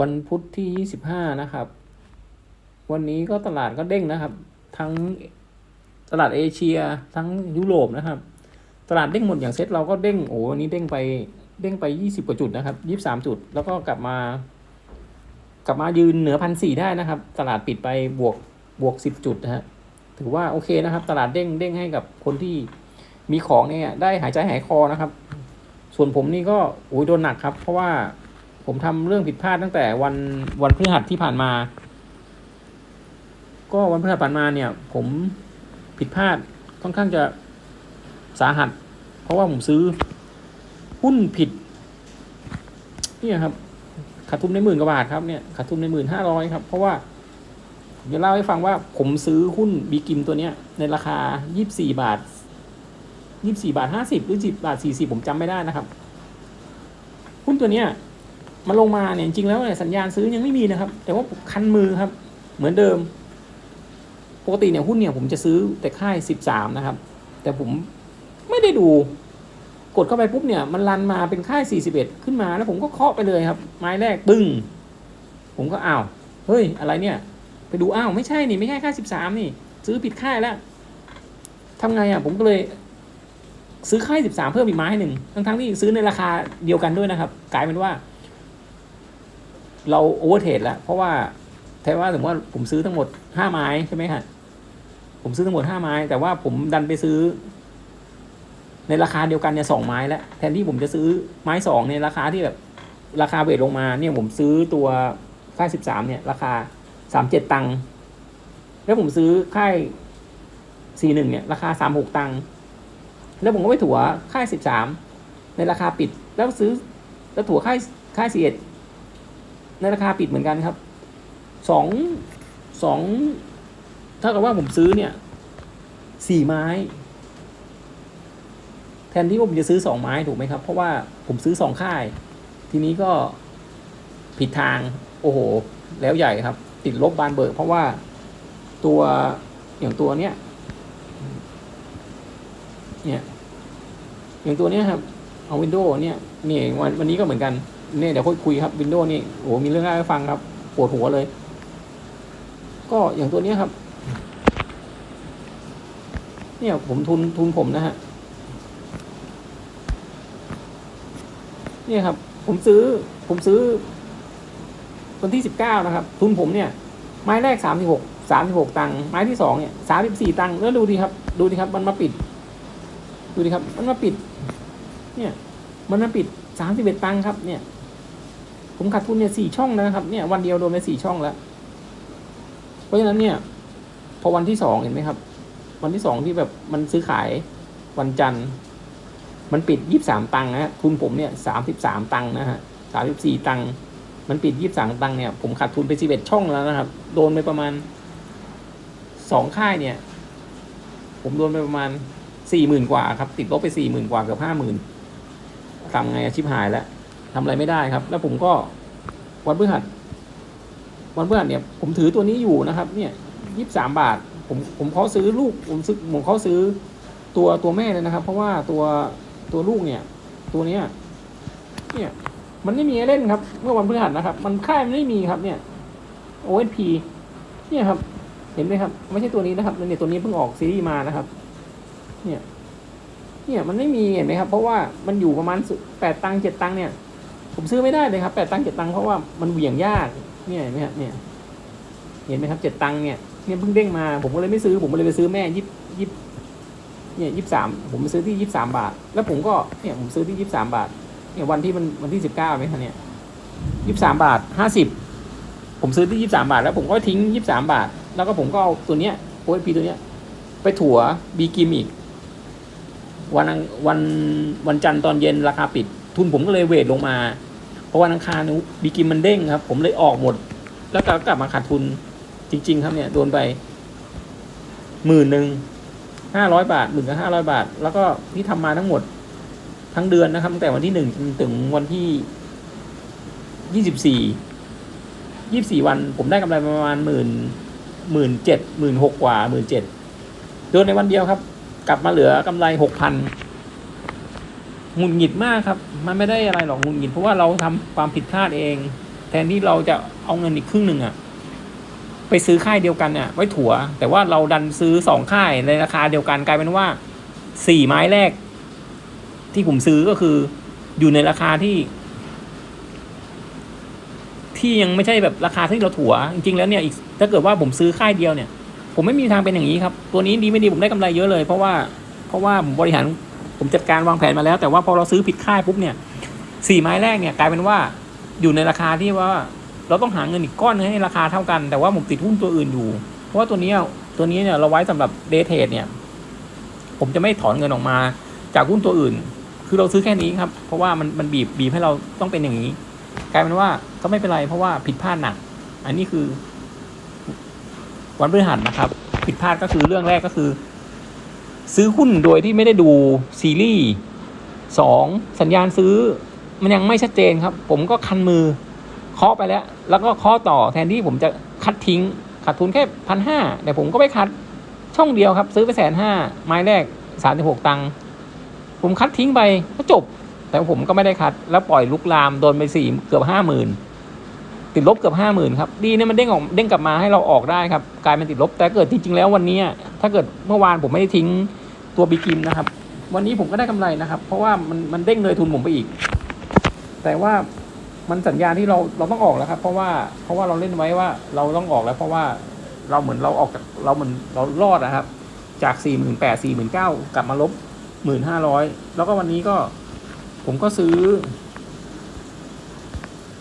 วันพุธที่ยี่สิบห้านะครับ วันนี้ก็ตลาดก็เด้งนะครับ ทั้งตลาดเอเชียทั้งยุโรปนะครับ ตลาดเด้งหมดอย่างเซ็ตเราก็เด้งโอ้วันนี้เด้งไปเด้งไปยี่สิบกว่าจุดนะครับยี่สามจุด แล้วก็กลับมา กลับมายืนเหนือพันสี่ได้นะครับ ตลาดปิดไปบวกบวกสิบจุดนะฮะถือว่าโอเคนะครับ ตลาดเด้งเด้งให้กับคนที่มีของเนี่ยได้หายใจหายคอนะครับ ส่วนผมนี่ก็โอ้ยโดนหนักครับ เพราะว่า ผมทำเรื่องผิดพลาดตั้งแต่วันวันพฤหัสที่ผ่านมา ก็วันพฤหัสผ่านมาเนี่ย ผมผิดพลาดค่อนข้างจะสาหัส เพราะว่าผมซื้อหุ้นผิดเนี่ยครับขาดทุนในหมื่นกว่าบาทครับเนี่ยขาดทุนในหมื่นห้าร้อยครับ เพราะว่าผมจะเล่าให้ฟังว่าผมซื้อหุ้นบีกิมตัวเนี้ย ในราคายี่สี่บาทยี่สี่บาทห้าสิบหรือสิบาทสี่สิบผมจำไม่ได้นะครับ หุ้นตัวเนี้ย มันลงมาเนี่ยจริงๆแล้วเนี่ยสัญญาณซื้อยังไม่มีนะครับ แต่ว่าคันมือครับ เหมือนเดิม ปกติเนี่ยหุ้นเนี่ยผมจะซื้อแต่ค่ายสิบสามนะครับ แต่ผมไม่ได้ดูกดเข้าไปปุ๊บเนี่ยมันรันมาเป็นค่าย 41 ขึ้นมาแล้วผมก็เคาะไปเลยครับ ไม้แรกปึ้ง ผมก็อ้าว เฮ้ย อะไรเนี่ย ไปดูอ้าว ไม่ใช่นี่ไม่ใช่ค่าย 13 นี่ ซื้อผิดค่ายแล้วทำไงอะ ผมก็เลย ซื้อค่าย 13 เพิ่มอีกไม้หนึ่งทั้งทั้งๆที่ซื้อในราคาเดียวกันด้วยนะครับกลายเป็นว่า เราโอเวอร์เทรดแล้ว เพราะว่าแทนว่าสมมติว่าผมซื้อทั้งหมด5ไม้ใช่ไหมฮะผมซื้อทั้งหมด5ไม้ แต่ว่าผมดันไปซื้อ ในราคาเดียวกันเนี่ยสองไม้แล้วแทนที่ผมจะซื้อไม้สองในราคาที่แบบราคาเวทลงมาเนี่ยผมซื้อตัวค่ายสิบสามเนี่ย ราคาสามเจ็ดตังค์แล้วผมซื้อค่ายสี่หนึ่งเนี่ย ราคาสามหกตังค์แล้วผมก็ไปถัวค่ายสิบสามในราคาปิดแล้วซื้อแล้วถัวค่ายค่ายสี่เอ็ด ในราคาปิดเหมือนกันครับสองสองเท่ากับว่าผมซื้อเนี่ยสี่ไม้ แทนที่ผมจะซื้อสองไม้ถูกไหมครับ เพราะว่าผมซื้อสองค่าย ทีนี้ก็ผิดทาง โอ้โห แล้วใหญ่ครับ ติดลบบานเบิกเพราะว่าตัวอย่างตัวเนี้ยเนี่ยอย่างตัวเนี้ยครับเอาวินโดว์เนี่ยนี่วันวันนี้ก็เหมือนกัน เนี่ยเดี๋ยวค่อยคุยครับวินโดว์นี่โอ้โหมีเรื่องเล่าให้ฟังครับ ปวดหัวเลย ก็อย่างตัวเนี้ยครับ เนี่ยผมทุนทุนผมนะฮะเนี่ยครับ ผมซื้อ ผมซื้อวันที่สิบเก้านะครับ ทุนผมเนี่ย ไม้แรกสามสิบหกสามสิบหกตังค์ไม้ที่สองเนี่ยสามสิบสี่ตังค์แล้วดูดีครับ ดูดีครับ มันมาปิด ดูดีครับ มันมาปิด เนี่ย มันมาปิดสามสิบเอ็ดตังค์ครับ เนี่ย ผมขาดทุนเนี่ยสี่ช่องนะครับเนี่ยวันเดียวโดนไปสี่ช่องแล้ว เพราะฉะนั้นเนี่ย พอวันที่สองเห็นไหมครับ วันที่สองที่แบบมันซื้อขายวันจันทร์ มันปิดยี่สามตังค์นะฮะทุนผมเนี่ยสามสิบสามตังค์นะฮะสามสิบสี่ตังค์มันปิดยี่สามตังค์เนี่ยผมขาดทุนไปสิบเอ็ดช่องแล้วนะครับ โดนไปประมาณสองค่ายเนี่ย ผมโดนไปประมาณสี่หมื่นกว่าครับ ติดลบไปสี่หมื่นกว่าเกือบห้าหมื่นทำไงอาชีพหายแล้ว ทำอะไรไม่ได้ครับ แล้วผมก็วันพฤหัสวันพฤหัสเนี่ย ผมถือตัวนี้อยู่นะครับ เนี่ยยี่สามบาท ผมผมเขาซื้อลูกผมซื้อผมเขาซื้อตัวตัวแม่เลยนะครับ เพราะว่าตัวตัวลูกเนี่ย ตัวเนี้ยเนี่ย มันไม่มีเล่นครับ เมื่อวันพฤหัสนะครับ มันค่ายมันไม่มีครับ เนี่ย OSP เนี่ยครับ เห็นไหมครับ ไม่ใช่ตัวนี้นะครับเนี่ยตัวนี้เพิ่งออกซีรีส์มานะครับ เนี่ย เนี่ยมันไม่มีเห็นไหมครับ เพราะว่ามันอยู่ประมาณแปดตังค์เจ็ดตังค์เนี่ย ผมซื้อไม่ได้เลยครับแปดตังค์เจ็ดตังค์เพราะว่ามันเหวี่ยงยากเนี่ยเห็นไหมครับเนี่ย เห็นไหมครับเจ็ดตังค์เนี่ยเนี่ยเพิ่งเด้งมาผมก็เลยไม่ซื้อผมก็เลยไปซื้อแม่ยิบยิบเนี่ยยี่สามผมไปซื้อที่ยี่สามบาท แล้วผมก็เนี่ยผมซื้อที่ยี่สามบาท เนี่ยวันที่มันวันที่สิบเก้าไหมคะเนี่ยยี่สามบาทห้าสิบผมซื้อที่ยี่สามบาท แล้วผมก็ทิ้งยี่สามบาท แล้วก็ผมก็เอาตัวเนี้ยโอพีตัวเนี้ย ไปถั่วบีกิมอีก วันวันวันจันทร์ตอนเย็นราคาปิด ทุนผมก็เลยเวทลงมา เพราะวันอังคารนู้บีกิมมันเด้งครับ ผมเลยออกหมด แล้วก็กลับมาขาดทุนจริง ๆ ครับเนี่ยโดนไปหมื่นหนึ่งห้าร้อยบาทหมื่นกับห้าร้อยบาท แล้วก็ที่ทำมาทั้งหมดทั้งเดือนนะครับตั้งแต่วันที่หนึ่งจนถึงวันที่ยี่สิบสี่ยี่บสี่วัน ผมได้กำไรประมาณหมื่นหมื่นเจ็ดหมื่นหกกว่าหมื่นเจ็ดโดนในวันเดียวครับ กลับมาเหลือกำไรหกพัน หงุดหงิดมากครับ มันไม่ได้อะไรหรอกหงุดหงิดเพราะว่าเราทำความผิดพลาดเอง แทนที่เราจะเอาเงินอีกครึ่งหนึ่งอะไปซื้อค่ายเดียวกันเนี่ยไว้ถัวแต่ว่าเราดันซื้อสองค่ายในราคาเดียวกันกลายเป็นว่าสี่ไม้แรก ที่ผมซื้อก็คือ อยู่ในราคาที่ ที่ยังไม่ใช่แบบราคาที่เราถัวจริงๆแล้วเนี่ยอีกถ้าเกิดว่าผมซื้อค่ายเดียวเนี่ย ผมไม่มีทางเป็นอย่างนี้ครับ ตัวนี้ดีไม่ดีผมได้กำไรเยอะเลย เพราะว่าเพราะว่าผมบริหาร ผมจัดการวางแผนมาแล้ว แต่ว่าพอเราซื้อผิดค่ายปุ๊บเนี่ยสี่ไม้แรกเนี่ยกลายเป็นว่าอยู่ในราคาที่ว่าเราต้องหาเงินอีกก้อนนึงให้ราคาเท่ากัน แต่ว่าผมติดหุ้นตัวอื่นอยู่ เพราะว่าตัวนี้ตัวนี้เนี่ยเราไว้สำหรับเดทเทรดเนี่ย ผมจะไม่ถอนเงินออกมา จากหุ้นตัวอื่น คือเราซื้อแค่นี้ครับ เพราะว่ามันมันบีบบีบให้เราต้องเป็นอย่างนี้ กลายเป็นว่าก็ไม่เป็นไรเพราะว่าผิดพลาดหนัก อันนี้คือ วันพฤหัสนะครับ ผิดพลาดก็คือเรื่องแรกก็คือ ซื้อหุ้นโดยที่ไม่ได้ดูซีรีส์สองสัญญาณซื้อ มันยังไม่ชัดเจนครับ ผมก็คันมือเคาะไปแล้ว แล้วก็เคาะต่อแทนที่ผมจะคัดทิ้งขาดทุนแค่พันห้าแต่ผมก็ไปคัดช่องเดียวครับ ซื้อไปแสนห้าไม้แรกสามสิบหกตังค์ผมคัดทิ้งไปก็จบ แต่ผมก็ไม่ได้คัด แล้วปล่อยลุกลามโดนไปสี่เกือบห้าหมื่น ติดลบเกือบห้าหมื่นครับดีเนี่ยมันเด้งออกเด้งกลับมาให้เราออกได้ครับกลายเป็นติดลบ แต่เกิดจริงๆแล้ววันนี้ถ้าเกิดเมื่อวานผมไม่ได้ทิ้งตัวบิกิมนะครับ วันนี้ผมก็ได้กำไรนะครับ เพราะว่ามันมันเด้งเลยทุนผมไปอีก แต่ว่ามันสัญญาณที่เราเราต้องออกแล้วครับ เพราะว่าเพราะว่าเราเล่นไว้ว่าเราต้องออกแล้ว เพราะว่าเราเหมือนเราออกจากเราเหมือนเรารอดนะครับ จากสี่หมื่นแปดสี่หมื่นเก้ากลับมาลบหมื่นห้าร้อยแล้วก็วันนี้ก็ผมก็ซื้อ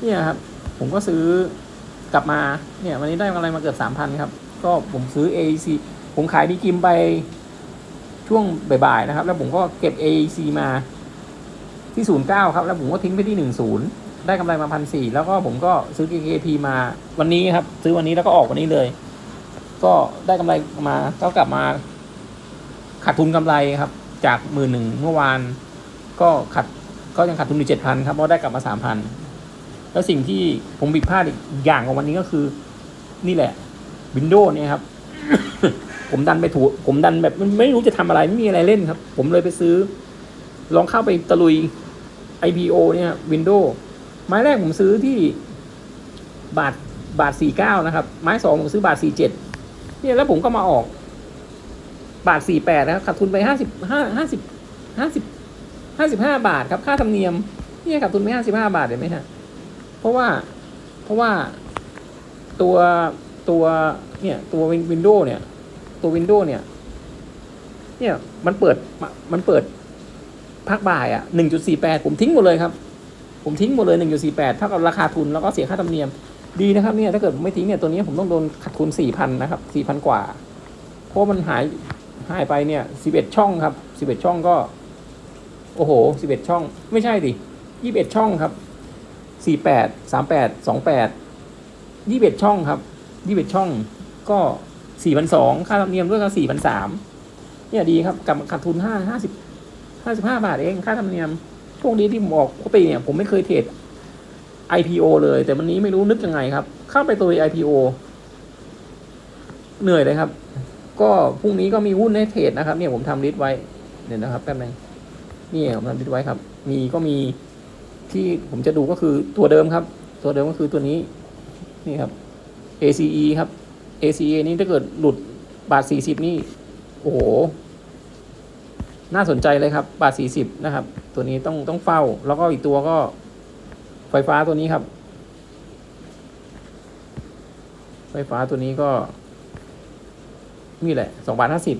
เนี่ยครับ ผมก็ซื้อกลับมาเนี่ยวันนี้ได้กำไรมาเกือบสามพันครับ ก็ผมซื้อ AEC ผมขายดีกิมไปช่วงบ่ายๆนะครับ แล้วผมก็เก็บ AEC มาที่ศูนย์เก้าครับ แล้วผมก็ทิ้งไปที่หนึ่งศูนย์ได้กำไรมาพันสี่แล้วก็ผมก็ซื้อ KKP มาวันนี้ครับ ซื้อวันนี้แล้วก็ออกวันนี้เลย ก็ได้กำไรมาก็กลับมาขาดทุนกำไรครับ จากหมื่นหนึ่งเมื่อวาน ก็ขาดก็ยังขาดทุนอยู่เจ็ดพันครับเพราะได้กลับมาสามพัน แล้วสิ่งที่ผมผิดพลาดอีกอย่างของวันนี้ก็คือ นี่แหละวินโดว์เนี่ยครับ ผมดันไปถูผมดันแบบไม่รู้จะทำอะไรไม่มีอะไรเล่นครับ ผมเลยไปซื้อ ลองเข้าไปตะลุย IPO เนี่ยวินโดว์ไม้แรกผมซื้อที่บาทบาทสี่เก้านะครับ ไม้สองผมซื้อบาทสี่เจ็ดเนี่ยแล้วผมก็มาออก บาทสี่แปดนะครับขาดทุนไปห้าสิบห้าห้าสิบห้าสิบห้าสิบห้าบาทครับ ค่าธรรมเนียมเนี่ยขาดทุนไปห้าสิบห้าบาทเห็นไหมฮะ เพราะว่าเพราะว่าตัวตัวเนี่ยตัววินโดว์เนี่ย ตัววินโดว์เนี่ย เนี่ยมันเปิดมันเปิดพักบ่ายอะหนึ่งจุดสี่แปดผมทิ้งหมดเลยครับ ผมทิ้งหมดเลยหนึ่งจุดสี่แปดเท่ากับราคาทุนแล้วก็เสียค่าธรรมเนียมดีนะครับเนี่ยถ้าเกิดผมไม่ทิ้งเนี่ยตัวนี้ผมต้องโดนขาดทุนสี่พันนะครับสี่พันกว่า เพราะมันหายหายไปเนี่ยสิบเอ็ดช่องครับสิบเอ็ดช่องก็ โอ้โหสิบเอ็ดช่อง ไม่ใช่ดิยี่สิบเอ็ดช่องครับ สี่แปดสามแปดสองแปดยี่สิบเอ็ดช่องครับยี่สิบเอ็ดช่องก็สี่พันสองค่าธรรมเนียมด้วยก็สี่พันสามเนี่ยดีครับกับขาดทุนห้าห้าสิบห้าสิบห้าบาทเองค่าธรรมเนียมช่วงนี้ที่ผมออกปกติเนี่ยผมไม่เคยเทรด IPO เลยแต่วันนี้ไม่รู้นึกยังไงครับ เข้าไปตัว IPO เหนื่อยเลยครับ ก็พรุ่งนี้ก็มีหุ้นให้เทรดนะครับ เนี่ยผมทำลิสต์ไว้เดี๋ยวนะครับแป๊บนึงนี่ผมทำลิสต์ไว้ครับ มีก็มี ที่ผมจะดูก็คือตัวเดิมครับ ตัวเดิมก็คือตัวนี้นี่ครับ ACE ครับ ACE นี่ถ้าเกิดหลุดบาทสี่สิบนี่ โอ้โห น่าสนใจเลยครับ บาทสี่สิบนะครับ ตัวนี้ต้องต้องเฝ้า แล้วก็อีกตัวก็ไฟฟ้าตัวนี้ครับ ไฟฟ้าตัวนี้ก็ นี่แหละสองบาทห้าสิบ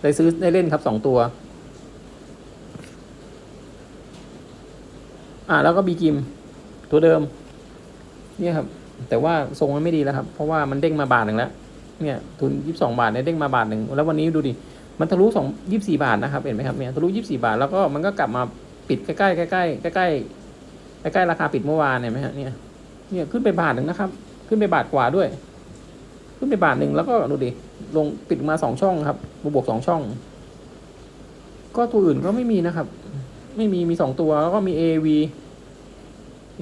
ได้ซื้อได้เล่นครับสองตัว อ่าแล้วก็บีกิมตัวเดิม เนี่ยครับ แต่ว่าทรงมันไม่ดีแล้วครับ เพราะว่ามันเด้งมาบาทหนึ่งแล้ว เนี่ยทุนยี่สิบสองบาทเนี่ยเด้งมาบาทหนึ่งแล้ววันนี้ดูดิมันทะลุสองยี่สิบสี่บาทนะครับเห็นไหมครับเนี่ยทะลุยี่สิบสี่บาทแล้วก็มันก็กลับมาปิดใกล้ๆใกล้ๆใกล้ใกล้ใกล้ราคาปิดเมื่อวานเห็นไหมฮะเนี่ยเนี่ยขึ้นไปบาทหนึ่งนะครับ ขึ้นไปบาทกว่าด้วย ขึ้นไปบาทหนึ่งแล้วก็ดูดิลงปิดมาสองช่องครับบวกสองช่อง ก็ตัวอื่นก็ไม่มีนะครับ ไม่มีมีสองตัวแล้วก็มี AV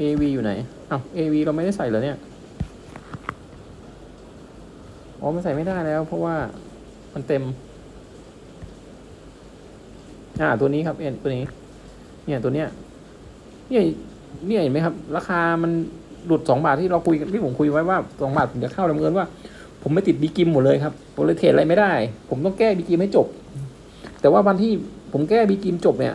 AV อยู่ไหนอ้าว AV เราไม่ได้ใส่เหรอเนี่ยอ๋อมันใส่ไม่ได้แล้ว เพราะว่ามันเต็ม อ่าตัวนี้ครับเอ็นตัวนี้ เนี่ยตัวเนี้ยเนี่ยเนี่ยเห็นไหมครับ ราคามันหลุดสองบาทที่เราคุยกันที่ผมคุยไว้ว่าสองบาทผมจะเข้าดำเนินว่า ผมไม่ติดบีกิมหมดเลยครับผมเลยเทรดอะไรไม่ได้ ผมต้องแก้บีกิมให้จบ แต่ว่าวันที่ผมแก้บีกิมจบเนี่ย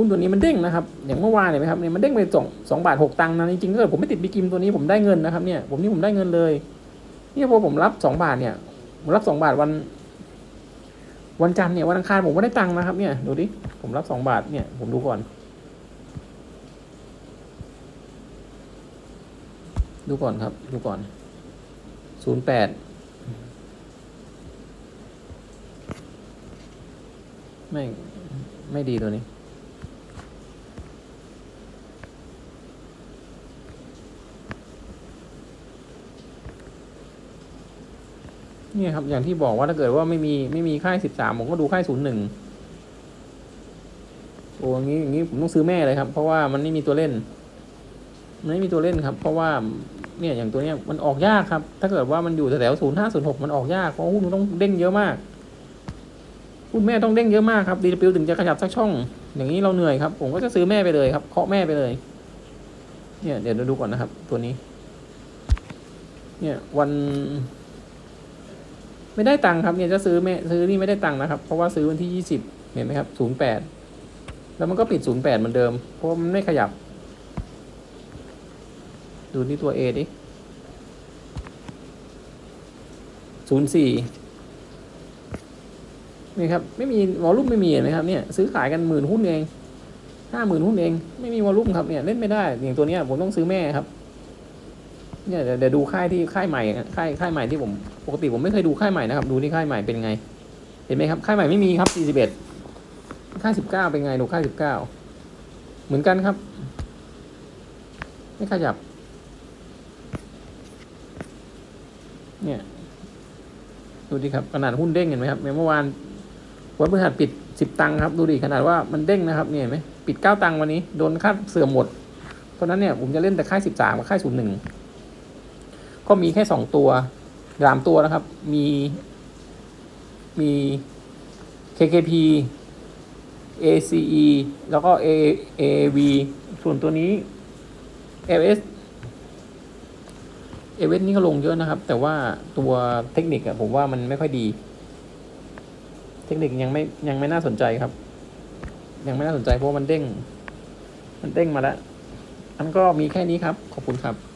หุ้นตัวนี้มันเด้งนะครับ อย่างเมื่อวานเห็นไหมครับเนี่ยมันเด้งไปสองสองบาทหกตังค์นะจริงๆถ้าเกิดผมไม่ติดบีกิมตัวนี้ผมได้เงินนะครับเนี่ยผมนี่ผมได้เงินเลยเนี่ยพอผมรับสองบาทเนี่ยผมรับสองบาทวัน วันจันทร์เนี่ยวันอังคารผมก็ได้ตังค์นะครับเนี่ยดูดิผมรับสองบาทเนี่ยผมดูก่อน ดูก่อนครับ ดูก่อนศูนย์แปดไม่ไม่ดีตัวนี้ เนี่ยครับ อย่างที่บอกว่าถ้าเกิดว่าไม่มีไม่มีค่ายสิบสามผมก็ดูค่ายศูนย์หนึ่งโอ้ยงนี้อย่างนี้ผมต้องซื้อแม่เลยครับ เพราะว่ามันไม่มีตัวเล่นมันไม่มีตัวเล่นครับ เพราะว่าเนี่ยอย่างตัวเนี้ยมันออกยากครับ ถ้าเกิดว่ามันอยู่แถวศูนย์ห้าศูนย์หกมันออกยากเพราะหุ้นมันต้องเด้งเยอะมากหุ้นแม่ต้องเด้งเยอะมากครับดีปิวถึงจะขยับสักช่อง อย่างนี้เราเหนื่อยครับ ผมก็จะซื้อแม่ไปเลยครับเคาะแม่ไปเลย เนี่ยเดี๋ยวเราดูก่อนนะครับ ตัวนี้ เนี่ยวัน ไม่ได้ตังค์ครับเนี่ยจะซื้อไม่ซื้อนี่ไม่ได้ตังค์นะครับ เพราะว่าซื้อวันที่ยี่สิบเห็นไหมครับศูนย์แปดแล้วมันก็ปิดศูนย์แปดเหมือนเดิม เพราะมันไม่ขยับ ดูที่ตัว A ดิศูนย์สี่นี่ครับไม่มีวอลลุ่มไม่มีเห็นไหมครับเนี่ยซื้อขายกันหมื่นหุ้นเองห้าหมื่นหุ้นเอง ไม่มีวอลลุ่มครับเนี่ยเล่นไม่ได้อย่างตัวเนี้ยผมต้องซื้อแม่ครับ เนี่ยเดี๋ยวดูค่ายที่ค่ายใหม่ค่ายค่ายใหม่ที่ผมปกติผมไม่เคยดูค่ายใหม่นะครับ ดูที่ค่ายใหม่เป็นไง เห็นไหมครับค่ายใหม่ไม่มีครับ41ค่าย19เป็นไงดูค่าย19เหมือนกันครับ ไม่ขยับ เนี่ยดูดิครับขนาดหุ้นเด้งเห็นไหมครับเมื่อวานวันพฤหัสปิด10ตังค์ครับดูดิขนาดว่ามันเด้งนะครับเนี่ยเห็นไหมปิด9ตังค์วันนี้โดนค่าเสื่อมหมดเพราะฉะนั้นเนี่ยผมจะเล่นแต่ค่าย13กับค่าย01 ก็มีแค่สองตัวสามตัวนะครับ มีมี KKP ACE แล้วก็ A AV ส่วนตัวนี้ LS LS นี่ก็ลงเยอะนะครับ แต่ว่าตัวเทคนิคอะผมว่ามันไม่ค่อยดี เทคนิคยังไม่ยังไม่น่าสนใจครับ ยังไม่น่าสนใจเพราะมันเด้ง มันเด้งมาแล้วอันก็มีแค่นี้ครับ ขอบคุณครับ